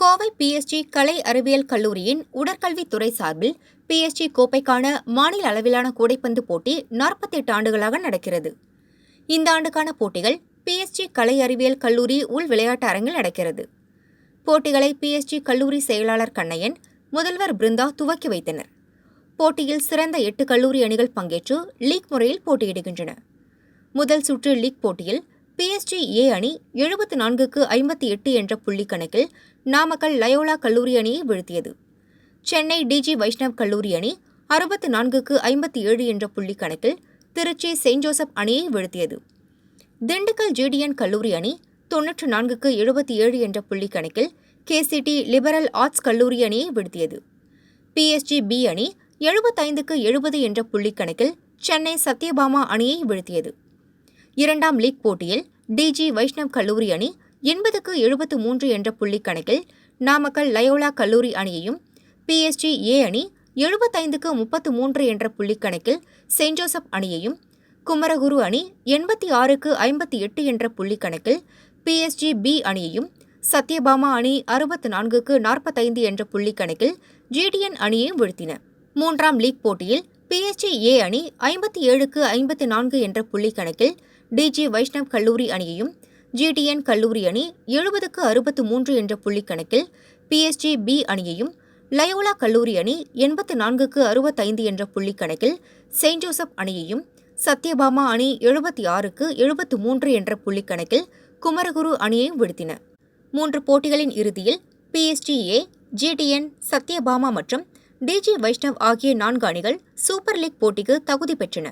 Kovai PSG கலை அறிவியல் கல்லூரியின் உடற்கல்வித்துறை சார்பில் பிஎஸ்ஜி கோப்பைக்கான மாநில அளவிலான கூடைப்பந்து போட்டி நாற்பத்தெட்டு ஆண்டுகளாக நடக்கிறது. இந்த ஆண்டுக்கான போட்டிகள் பிஎஸ்ஜி கலை அறிவியல் கல்லூரி உள் விளையாட்டு அரங்கில் நடக்கிறது. போட்டிகளை பிஎஸ்ஜி கல்லூரி செயலாளர் கண்ணையன் முதல்வர் பிருந்தா துவக்கி வைத்தனர். போட்டியில் சிறந்த எட்டு கல்லூரி அணிகள் பங்கேற்று லீக் முறையில் போட்டியிடுகின்றன. முதல் சுற்று லீக் போட்டியில் பிஎஸ்ஜி ஏ அணி எழுபத்து நான்குக்கு ஐம்பத்தி எட்டு என்ற புள்ளி கணக்கில் நாமக்கல் லயோலா கல்லூரி அணியை வீழ்த்தியது. சென்னை டிஜி வைஷ்ணவ் கல்லூரி அணி அறுபத்து நான்குக்கு ஐம்பத்தி ஏழு என்ற புள்ளி கணக்கில் திருச்சி செயின்ட் ஜோசப் அணியை வீழ்த்தியது. திண்டுக்கல் ஜிடிஎன் கல்லூரி அணி தொன்னூற்று நான்குக்கு எழுபத்தி ஏழு என்ற புள்ளி கணக்கில் கேசிடி லிபரல் ஆர்ட்ஸ் கல்லூரி அணியை வீழ்த்தியது. பிஎஸ்ஜி பி அணி எழுபத்தைந்துக்கு எழுபது என்ற புள்ளி கணக்கில் சென்னை சத்யபாமா அணியை வீழ்த்தியது. இரண்டாம் லீக் போட்டியில் டிஜி வைஷ்ணவ் கல்லூரி அணி எண்பதுக்கு எழுபத்து மூன்று என்ற புள்ளி கணக்கில் நாமக்கல் லயோலா கல்லூரி அணியையும் பிஎஸ்ஜி ஏ அணி எழுபத்தைந்துக்கு முப்பத்து மூன்று என்ற புள்ளி கணக்கில் செயின்ட் ஜோசப் அணியையும் குமரகுரு அணி எண்பத்தி ஆறுக்கு ஐம்பத்தி எட்டு என்ற புள்ளி கணக்கில் பிஎஸ்ஜி பி அணியையும் சத்யபாமா அணி அறுபத்து நான்குக்கு நாற்பத்தைந்து என்ற புள்ளி கணக்கில் ஜிடிஎன் அணியையும் வீழ்த்தின. மூன்றாம் லீக் போட்டியில் பிஎஸ்ஜி ஏ அணி ஐம்பத்தி ஏழுக்கு ஐம்பத்தி நான்கு என்ற புள்ளி கணக்கில் டிஜி வைஷ்ணவ் கல்லூரி அணியையும் ஜிடிஎன் கல்லூரி அணி எழுபதுக்கு அறுபத்து மூன்று என்ற புள்ளி கணக்கில் பிஎஸ்ஜி பி அணியையும் லயோலா கல்லூரி அணி எண்பத்து நான்குக்கு அறுபத்தைந்து என்ற புள்ளி கணக்கில் செயின்ட் ஜோசப் அணியையும் சத்யபாமா அணி எழுபத்தி ஆறுக்கு எழுபத்து மூன்று என்ற புள்ளி கணக்கில் குமரகுரு அணியையும் வீழ்த்தின மூன்று போட்டிகளின் இறுதியில் பிஎஸ்டி ஏ ஜிடிஎன் சத்யபாமா மற்றும் டிஜி வைஷ்ணவ் ஆகிய நான்கு அணிகள் சூப்பர் லீக் போட்டிக்கு தகுதி பெற்றன.